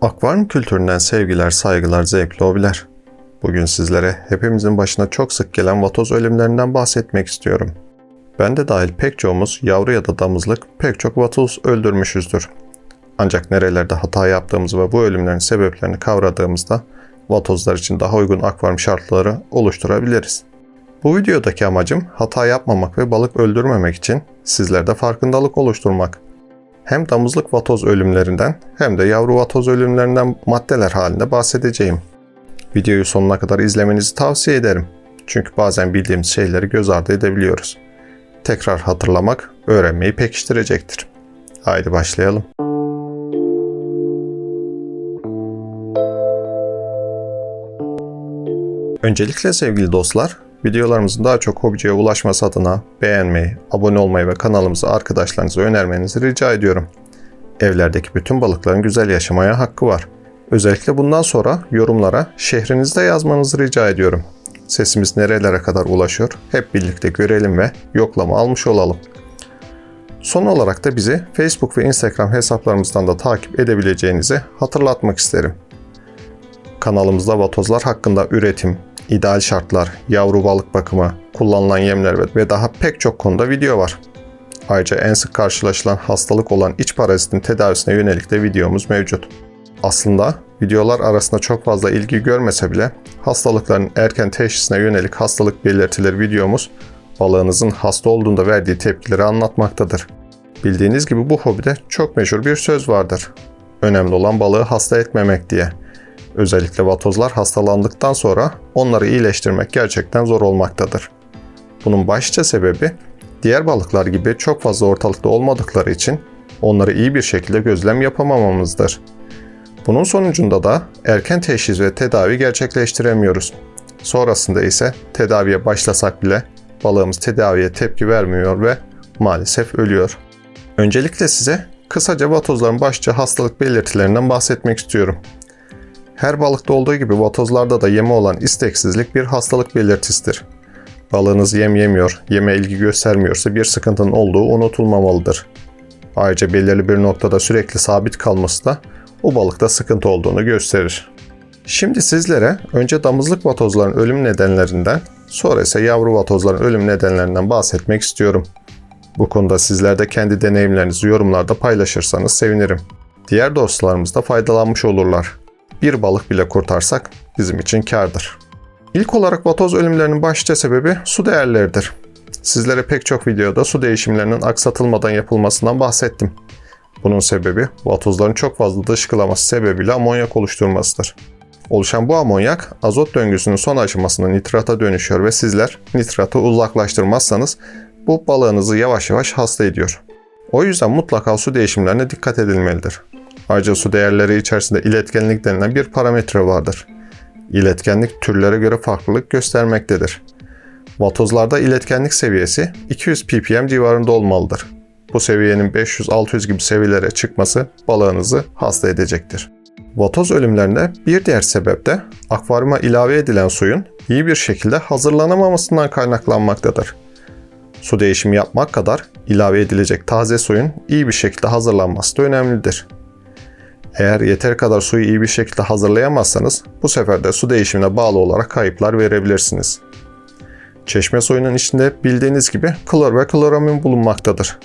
Akvaryum kültüründen sevgiler, saygılar, zevkli hobiler. Bugün sizlere hepimizin başına çok sık gelen vatoz ölümlerinden bahsetmek istiyorum. Ben de dahil pek çoğumuz yavru ya da damızlık pek çok vatoz öldürmüşüzdür. Ancak nerelerde hata yaptığımızı ve bu ölümlerin sebeplerini kavradığımızda vatozlar için daha uygun akvaryum şartları oluşturabiliriz. Bu videodaki amacım hata yapmamak ve balık öldürmemek için sizlerde farkındalık oluşturmak. Hem damızlık vatoz ölümlerinden hem de yavru vatoz ölümlerinden maddeler halinde bahsedeceğim. Videoyu sonuna kadar izlemenizi tavsiye ederim. Çünkü bazen bildiğimiz şeyleri göz ardı edebiliyoruz. Tekrar hatırlamak öğrenmeyi pekiştirecektir. Haydi başlayalım. Öncelikle sevgili dostlar, videolarımızın daha çok hobiciye ulaşması adına beğenmeyi, abone olmayı ve kanalımızı arkadaşlarınıza önermenizi rica ediyorum. Evlerdeki bütün balıkların güzel yaşamaya hakkı var. Özellikle bundan sonra yorumlara şehrinizde yazmanızı rica ediyorum. Sesimiz nerelere kadar ulaşıyor hep birlikte görelim ve yoklama almış olalım. Son olarak da bizi Facebook ve Instagram hesaplarımızdan da takip edebileceğinizi hatırlatmak isterim. Kanalımızda vatozlar hakkında üretim, ideal şartlar, yavru balık bakımı, kullanılan yemler ve- daha pek çok konuda video var. Ayrıca en sık karşılaşılan hastalık olan iç parazitin tedavisine yönelik de videomuz mevcut. Aslında videolar arasında çok fazla ilgi görmese bile hastalıkların erken teşhisine yönelik hastalık belirtileri videomuz balığınızın hasta olduğunda verdiği tepkileri anlatmaktadır. Bildiğiniz gibi bu hobide çok meşhur bir söz vardır. Önemli olan balığı hasta etmemek diye. Özellikle vatozlar hastalandıktan sonra onları iyileştirmek gerçekten zor olmaktadır. Bunun başlıca sebebi diğer balıklar gibi çok fazla ortalıkta olmadıkları için onları iyi bir şekilde gözlem yapamamamızdır. Bunun sonucunda da erken teşhis ve tedavi gerçekleştiremiyoruz. Sonrasında ise tedaviye başlasak bile balığımız tedaviye tepki vermiyor ve maalesef ölüyor. Öncelikle size kısaca vatozların başlıca hastalık belirtilerinden bahsetmek istiyorum. Her balıkta olduğu gibi vatozlarda da yeme olan isteksizlik bir hastalık belirtisidir. Balığınız yem yemiyor, yeme ilgi göstermiyorsa bir sıkıntının olduğu unutulmamalıdır. Ayrıca belirli bir noktada sürekli sabit kalması da o balıkta sıkıntı olduğunu gösterir. Şimdi sizlere önce damızlık vatozların ölüm nedenlerinden, sonra ise yavru vatozların ölüm nedenlerinden bahsetmek istiyorum. Bu konuda sizler de kendi deneyimlerinizi yorumlarda paylaşırsanız sevinirim. Diğer dostlarımız da faydalanmış olurlar. Bir balık bile kurtarsak bizim için kârdır. İlk olarak vatoz ölümlerinin başlıca sebebi su değerleridir. Sizlere pek çok videoda su değişimlerinin aksatılmadan yapılmasından bahsettim. Bunun sebebi vatozların çok fazla dışkılaması sebebiyle amonyak oluşturmasıdır. Oluşan bu amonyak azot döngüsünün son aşamasında nitrata dönüşüyor ve sizler nitratı uzaklaştırmazsanız bu balığınızı yavaş yavaş hasta ediyor. O yüzden mutlaka su değişimlerine dikkat edilmelidir. Ayrıca su değerleri içerisinde iletkenlik denilen bir parametre vardır. İletkenlik türlere göre farklılık göstermektedir. Vatozlarda iletkenlik seviyesi 200 ppm civarında olmalıdır. Bu seviyenin 500-600 gibi seviyelere çıkması balığınızı hasta edecektir. Vatoz ölümlerinde bir diğer sebep de akvaryuma ilave edilen suyun iyi bir şekilde hazırlanamamasından kaynaklanmaktadır. Su değişimi yapmak kadar ilave edilecek taze suyun iyi bir şekilde hazırlanması da önemlidir. Eğer yeter kadar suyu iyi bir şekilde hazırlayamazsanız bu sefer de su değişimine bağlı olarak kayıplar verebilirsiniz. Çeşme suyunun içinde bildiğiniz gibi klor ve kloramin bulunmaktadır.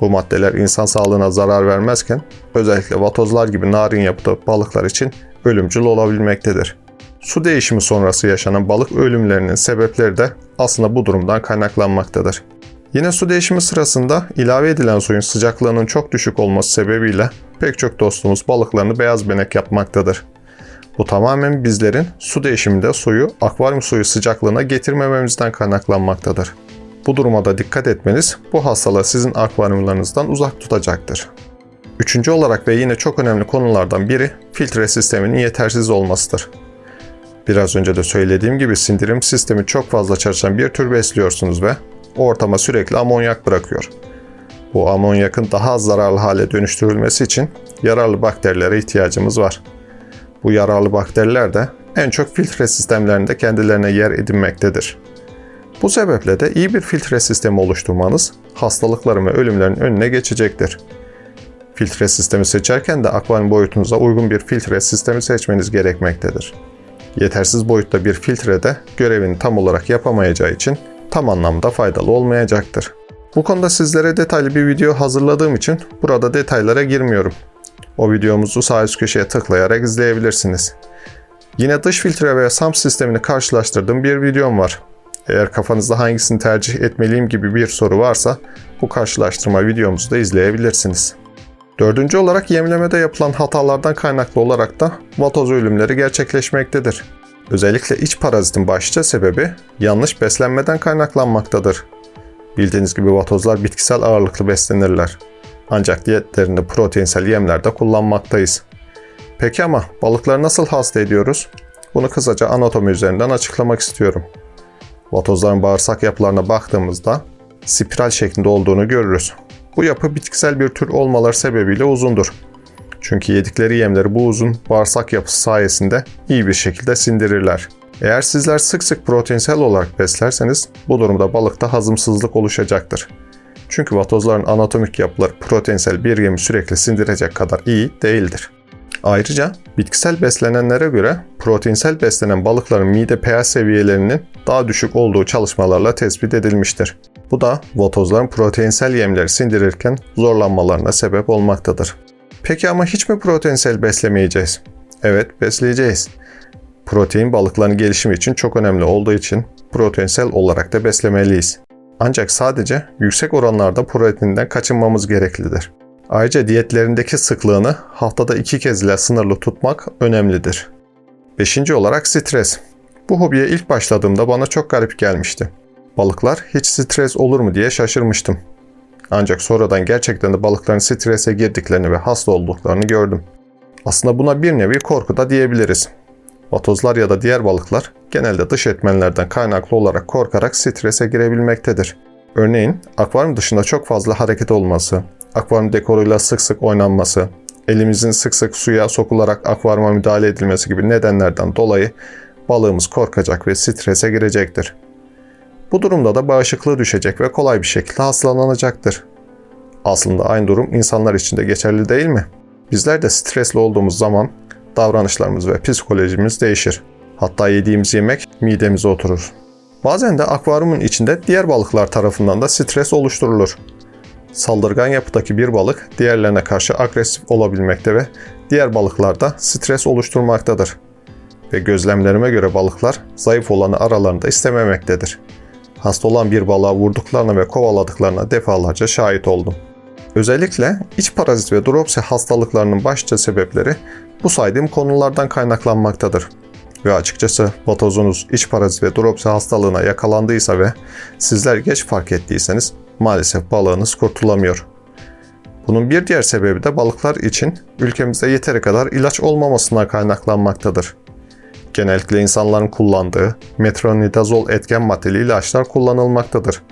Bu maddeler insan sağlığına zarar vermezken özellikle vatozlar gibi narin yapıda balıklar için ölümcül olabilmektedir. Su değişimi sonrası yaşanan balık ölümlerinin sebepleri de aslında bu durumdan kaynaklanmaktadır. Yine su değişimi sırasında ilave edilen suyun sıcaklığının çok düşük olması sebebiyle pek çok dostumuz balıklarını beyaz benek yapmaktadır. Bu tamamen bizlerin su değişiminde suyu akvaryum suyu sıcaklığına getirmememizden kaynaklanmaktadır. Bu duruma da dikkat etmeniz bu hastalığı sizin akvaryumlarınızdan uzak tutacaktır. Üçüncü olarak ve yine çok önemli konulardan biri filtre sisteminin yetersiz olmasıdır. Biraz önce de söylediğim gibi sindirim sistemi çok fazla çalışan bir tür besliyorsunuz ve ortama sürekli amonyak bırakıyor. Bu amonyakın daha az zararlı hale dönüştürülmesi için yararlı bakterilere ihtiyacımız var. Bu yararlı bakteriler de en çok filtre sistemlerinde kendilerine yer edinmektedir. Bu sebeple de iyi bir filtre sistemi oluşturmanız hastalıkların ve ölümlerin önüne geçecektir. Filtre sistemi seçerken de akvaryum boyutunuza uygun bir filtre sistemi seçmeniz gerekmektedir. Yetersiz boyutta bir filtre de görevini tam olarak yapamayacağı için tam anlamda faydalı olmayacaktır. Bu konuda sizlere detaylı bir video hazırladığım için burada detaylara girmiyorum. O videomuzu sağ üst köşeye tıklayarak izleyebilirsiniz. Yine dış filtre ve SAM sistemini karşılaştırdığım bir videom var. Eğer kafanızda hangisini tercih etmeliyim gibi bir soru varsa bu karşılaştırma videomuzu da izleyebilirsiniz. Dördüncü olarak yemlemede yapılan hatalardan kaynaklı olarak da vatoz ölümleri gerçekleşmektedir. Özellikle iç parazitin başlıca sebebi yanlış beslenmeden kaynaklanmaktadır. Bildiğiniz gibi vatozlar bitkisel ağırlıklı beslenirler. Ancak diyetlerinde proteinsel yemler de kullanmaktayız. Peki ama balıkları nasıl hasta ediyoruz? Bunu kısaca anatomi üzerinden açıklamak istiyorum. Vatozların bağırsak yapılarına baktığımızda spiral şeklinde olduğunu görürüz. Bu yapı bitkisel bir tür olmaları sebebiyle uzundur. Çünkü yedikleri yemleri bu uzun bağırsak yapısı sayesinde iyi bir şekilde sindirirler. Eğer sizler sık sık proteinsel olarak beslerseniz bu durumda balıkta hazımsızlık oluşacaktır. Çünkü vatozların anatomik yapıları proteinsel bir yemi sürekli sindirecek kadar iyi değildir. Ayrıca bitkisel beslenenlere göre proteinsel beslenen balıkların mide pH seviyelerinin daha düşük olduğu çalışmalarla tespit edilmiştir. Bu da vatozların proteinsel yemleri sindirirken zorlanmalarına sebep olmaktadır. Peki ama hiç mi proteinsel beslemeyeceğiz? Evet, besleyeceğiz. Protein balıkların gelişimi için çok önemli olduğu için proteinsel olarak da beslemeliyiz. Ancak sadece yüksek oranlarda proteinden kaçınmamız gereklidir. Ayrıca diyetlerindeki sıklığını haftada iki kez ile sınırlı tutmak önemlidir. Beşinci olarak stres. Bu hobiye ilk başladığımda bana çok garip gelmişti. Balıklar hiç stres olur mu diye şaşırmıştım. Ancak sonradan gerçekten de balıkların strese girdiklerini ve hasta olduklarını gördüm. Aslında buna bir nevi korku da diyebiliriz. Vatozlar ya da diğer balıklar genelde dış etmenlerden kaynaklı olarak korkarak strese girebilmektedir. Örneğin akvaryum dışında çok fazla hareket olması, akvaryum dekoruyla sık sık oynanması, elimizin sık sık suya sokularak akvaryuma müdahale edilmesi gibi nedenlerden dolayı balığımız korkacak ve strese girecektir. Bu durumda da bağışıklığı düşecek ve kolay bir şekilde hastalanacaktır. Aslında aynı durum insanlar için de geçerli değil mi? Bizler de stresli olduğumuz zaman davranışlarımız ve psikolojimiz değişir. Hatta yediğimiz yemek midemize oturur. Bazen de akvaryumun içinde diğer balıklar tarafından da stres oluşturulur. Saldırgan yapıdaki bir balık diğerlerine karşı agresif olabilmekte ve diğer balıklarda stres oluşturmaktadır. Ve gözlemlerime göre balıklar zayıf olanı aralarında istememektedir. Hasta olan bir balığa vurduklarına ve kovaladıklarına defalarca şahit oldum. Özellikle iç parazit ve dropsi hastalıklarının başlıca sebepleri bu saydığım konulardan kaynaklanmaktadır. Ve açıkçası vatozunuz iç parazit ve dropsi hastalığına yakalandıysa ve sizler geç fark ettiyseniz maalesef balığınız kurtulamıyor. Bunun bir diğer sebebi de balıklar için ülkemizde yeteri kadar ilaç olmamasına kaynaklanmaktadır. Genellikle insanların kullandığı metronidazol etken maddeli ilaçlar kullanılmaktadır.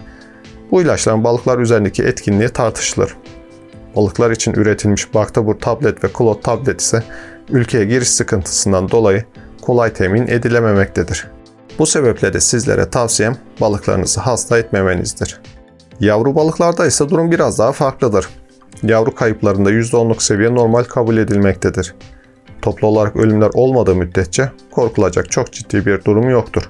Bu ilaçların balıklar üzerindeki etkinliği tartışılır. Balıklar için üretilmiş Bactabur tablet ve Klot tablet ise ülkeye giriş sıkıntısından dolayı kolay temin edilememektedir. Bu sebeple de sizlere tavsiyem balıklarınızı hasta etmemenizdir. Yavru balıklarda ise durum biraz daha farklıdır. Yavru kayıplarında %10'luk seviye normal kabul edilmektedir. Toplu olarak ölümler olmadığı müddetçe korkulacak çok ciddi bir durum yoktur.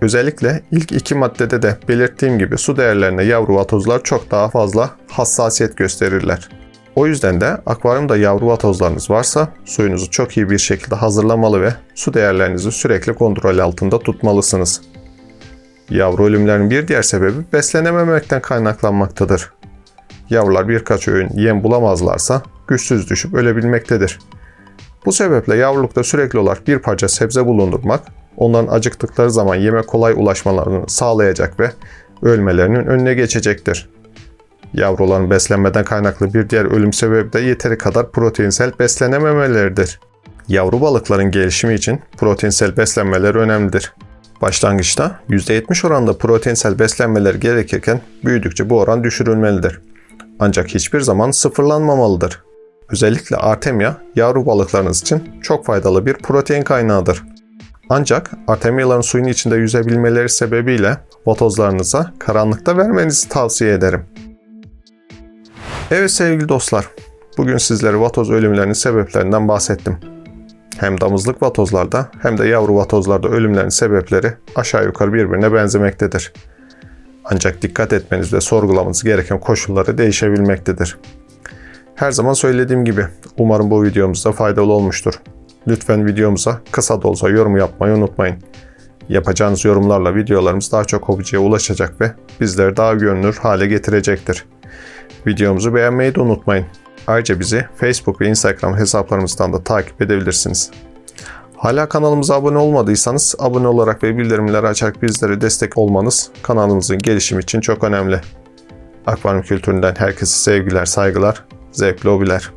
Özellikle ilk iki maddede de belirttiğim gibi su değerlerine yavru vatozlar çok daha fazla hassasiyet gösterirler. O yüzden de akvaryumda yavru vatozlarınız varsa suyunuzu çok iyi bir şekilde hazırlamalı ve su değerlerinizi sürekli kontrol altında tutmalısınız. Yavru ölümlerin bir diğer sebebi beslenememekten kaynaklanmaktadır. Yavrular birkaç öğün yem bulamazlarsa güçsüz düşüp ölebilmektedir. Bu sebeple yavrulukta sürekli olarak bir parça sebze bulundurmak, onların acıktıkları zaman yeme kolay ulaşmalarını sağlayacak ve ölmelerinin önüne geçecektir. Yavruların beslenmeden kaynaklı bir diğer ölüm sebebi de yeteri kadar proteinsel beslenememeleridir. Yavru balıkların gelişimi için proteinsel beslenmeler önemlidir. Başlangıçta %70 oranda proteinsel beslenmeler gerekirken büyüdükçe bu oran düşürülmelidir. Ancak hiçbir zaman sıfırlanmamalıdır. Özellikle Artemia yavru balıklarınız için çok faydalı bir protein kaynağıdır. Ancak Artemiaların suyun içinde yüzebilmeleri sebebiyle vatozlarınıza karanlıkta vermenizi tavsiye ederim. Evet sevgili dostlar, bugün sizlere vatoz ölümlerinin sebeplerinden bahsettim. Hem damızlık vatozlarda hem de yavru vatozlarda ölümlerin sebepleri aşağı yukarı birbirine benzemektedir. Ancak dikkat etmeniz ve sorgulamanız gereken koşulları değişebilmektedir. Her zaman söylediğim gibi umarım bu videomuzda faydalı olmuştur. Lütfen videomuza kısa da olsa yorum yapmayı unutmayın. Yapacağınız yorumlarla videolarımız daha çok hobiciye ulaşacak ve bizleri daha görünür hale getirecektir. Videomuzu beğenmeyi de unutmayın. Ayrıca bizi Facebook ve Instagram hesaplarımızdan da takip edebilirsiniz. Hala kanalımıza abone olmadıysanız abone olarak ve bildirimleri açarak bizlere destek olmanız kanalımızın gelişimi için çok önemli. Akvaryum kültüründen herkese sevgiler, saygılar, zevkli hobiler.